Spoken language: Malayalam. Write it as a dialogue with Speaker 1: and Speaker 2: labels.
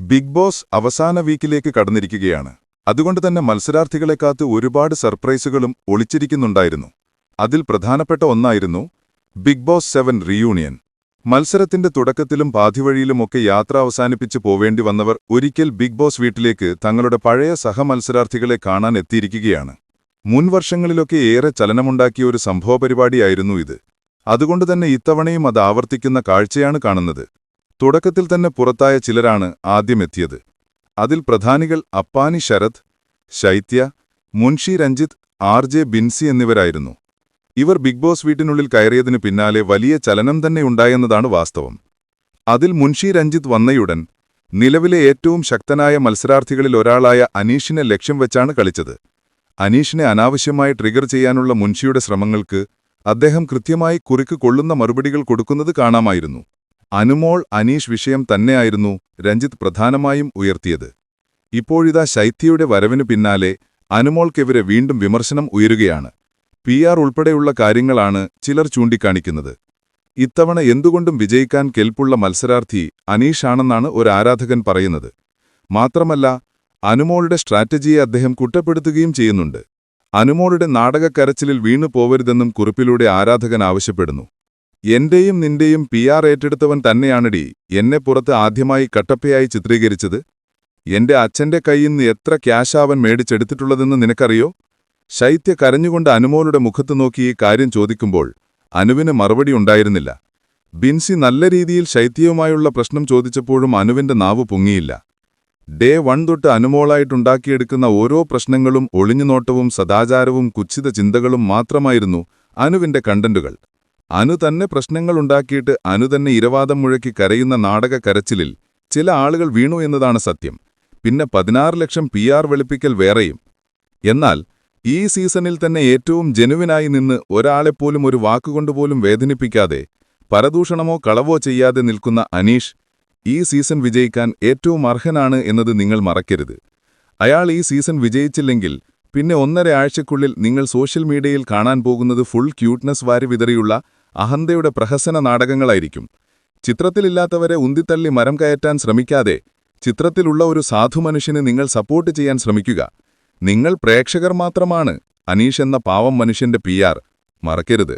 Speaker 1: ബിഗ് ബോസ് അവസാന വീക്കിലേക്ക് കടന്നിരിക്കുകയാണ്. അതുകൊണ്ട് തന്നെ മത്സരാർത്ഥികളെ കാത്ത് ഒരുപാട് സർപ്രൈസുകളും ഒളിച്ചിരിക്കുന്നുണ്ടായിരുന്നു. അതിൽ പ്രധാനപ്പെട്ട ഒന്നായിരുന്നു ബിഗ് ബോസ് സെവൻ റീയൂണിയൻ. മത്സരത്തിന്റെ തുടക്കത്തിലും പാതിവഴിയിലുമൊക്കെ യാത്ര അവസാനിപ്പിച്ച് പോവേണ്ടി വന്നവർ ഒരിക്കൽ ബിഗ് ബോസ് വീട്ടിലേക്ക് തങ്ങളുടെ പഴയ സഹമത്സരാർത്ഥികളെ കാണാൻ എത്തിയിരിക്കുകയാണ്. മുൻവർഷങ്ങളിലൊക്കെ ഏറെ ചലനമുണ്ടാക്കിയ ഒരു സംഭവപരിപാടിയായിരുന്നു ഇത്. അതുകൊണ്ടുതന്നെ ഇത്തവണയും അത് ആവർത്തിക്കുന്ന കാഴ്ചയാണ് കാണുന്നത്. തുടക്കത്തിൽ തന്നെ പുറത്തായ ചിലരാണ് ആദ്യമെത്തിയത്. അതിൽ പ്രധാനികൾ അപ്പാനി ശരത് ശൈത്യ മുൻഷി രഞ്ജിത്ത് ആർ ജെ ബിൻസി എന്നിവരായിരുന്നു. ഇവർ ബിഗ് ബോസ് വീട്ടിനുള്ളിൽ കയറിയതിനു പിന്നാലെ വലിയ ചലനം തന്നെ ഉണ്ടായെന്നതാണ് വാസ്തവം. അതിൽ മുൻഷി രഞ്ജിത്ത് വന്നയുടൻ നിലവിലെ ഏറ്റവും ശക്തനായ മത്സരാർത്ഥികളിൽ ഒരാളായ അനീഷിനെ ലക്ഷ്യം വെച്ചാണ് കളിച്ചത്. അനീഷിനെ അനാവശ്യമായി ട്രിഗർ ചെയ്യാനുള്ള മുൻഷിയുടെ ശ്രമങ്ങൾക്ക് അദ്ദേഹം കൃത്യമായി കുറിക്ക് കൊള്ളുന്ന മറുപടികൾ കൊടുക്കുന്നത് കാണാമായിരുന്നു. അനുമോൾ അനീഷ് വിഷയം തന്നെയായിരുന്നു രഞ്ജിത്ത് പ്രധാനമായും ഉയർത്തിയത്. ഇപ്പോഴിതാ ശൈത്യയുടെ വരവിനു പിന്നാലെ അനുമോൾക്കെതിരെ വീണ്ടും വിമർശനം ഉയരുകയാണ്. പി ആർ ഉൾപ്പെടെയുള്ള കാര്യങ്ങളാണ് ചിലർ ചൂണ്ടിക്കാണിക്കുന്നത്. ഇത്തവണ എന്തുകൊണ്ടും വിജയിക്കാൻ കെൽപ്പുള്ള മത്സരാർത്ഥി അനീഷാണെന്നാണ് ഒരു ആരാധകൻ പറയുന്നത്. മാത്രമല്ല അനുമോളുടെ സ്ട്രാറ്റജിയെ അദ്ദേഹം കുറ്റപ്പെടുത്തുകയും ചെയ്യുന്നുണ്ട്. അനുമോളുടെ നാടകക്കരച്ചിലിൽ വീണു പോവരുതെന്നും കുറിപ്പിലൂടെ ആരാധകൻ ആവശ്യപ്പെടുന്നു. എന്റെയും നിന്റെയും പി ആർ ഏറ്റെടുത്തവൻ തന്നെയാണടി എന്നെ പുറത്ത് ആദ്യമായി കട്ടപ്പയായി ചിത്രീകരിച്ചത്. എന്റെ അച്ഛന്റെ നിന്ന് എത്ര ക്യാഷാവൻ മേടിച്ചെടുത്തിട്ടുള്ളതെന്ന് നിനക്കറിയോ? ശൈത്യ കരഞ്ഞുകൊണ്ട് അനുമോളുടെ മുഖത്ത് നോക്കി ഈ കാര്യം ചോദിക്കുമ്പോൾ അനുവിന് മറുപടി ഉണ്ടായിരുന്നില്ല. ബിൻസി നല്ല രീതിയിൽ ശൈത്യവുമായുള്ള പ്രശ്നം ചോദിച്ചപ്പോഴും അനുവിന്റെ നാവ് പൊങ്ങിയില്ല. ഡേ വൺ തൊട്ട് അനുമോളായിട്ടുണ്ടാക്കിയെടുക്കുന്ന ഓരോ പ്രശ്നങ്ങളും ഒളിഞ്ഞുനോട്ടവും സദാചാരവും കുച്ഛിത ചിന്തകളും മാത്രമായിരുന്നു അനുവിന്റെ കണ്ടന്റുകൾ. അനു തന്നെ പ്രശ്നങ്ങളുണ്ടാക്കിയിട്ട് അനു തന്നെ ഇരവാദം മുഴക്കി കരയുന്ന നാടക കരച്ചിലിൽ ചില ആളുകൾ വീണു എന്നതാണ് സത്യം. പിന്നെ പതിനാറ് ലക്ഷം പി ആർ വെളുപ്പിക്കൽ വേറെയും. എന്നാൽ ഈ സീസണിൽ തന്നെ ഏറ്റവും ജനുവിനായി നിന്ന് ഒരാളെപ്പോലും ഒരു വാക്കുകൊണ്ടുപോലും വേദനിപ്പിക്കാതെ പരദൂഷണമോ കളവോ ചെയ്യാതെ നിൽക്കുന്ന അനീഷ് ഈ സീസൺ വിജയിക്കാൻ ഏറ്റവും അർഹനാണ് എന്നത് നിങ്ങൾ മറക്കരുത്. അയാൾ ഈ സീസൺ വിജയിച്ചില്ലെങ്കിൽ പിന്നെ ഒന്നര ആഴ്ചക്കുള്ളിൽ നിങ്ങൾ സോഷ്യൽ മീഡിയയിൽ കാണാൻ പോകുന്നത് ഫുൾ ക്യൂട്ട്നെസ് വാരി വിതറിയുള്ള അഹന്തയുടെ പ്രഹസന നാടകങ്ങളായിരിക്കും. ചിത്രത്തിലില്ലാത്തവരെ ഉന്തിത്തള്ളി മരം കയറ്റാൻ ശ്രമിക്കാതെ ചിത്രത്തിലുള്ള ഒരു സാധു സാധുമനുഷ്യന് നിങ്ങൾ സപ്പോർട്ട് ചെയ്യാൻ ശ്രമിക്കുക. നിങ്ങൾ പ്രേക്ഷകർ മാത്രമാണ് അനീഷ് എന്ന പാവം മനുഷ്യന്റെ പി മറക്കരുത്.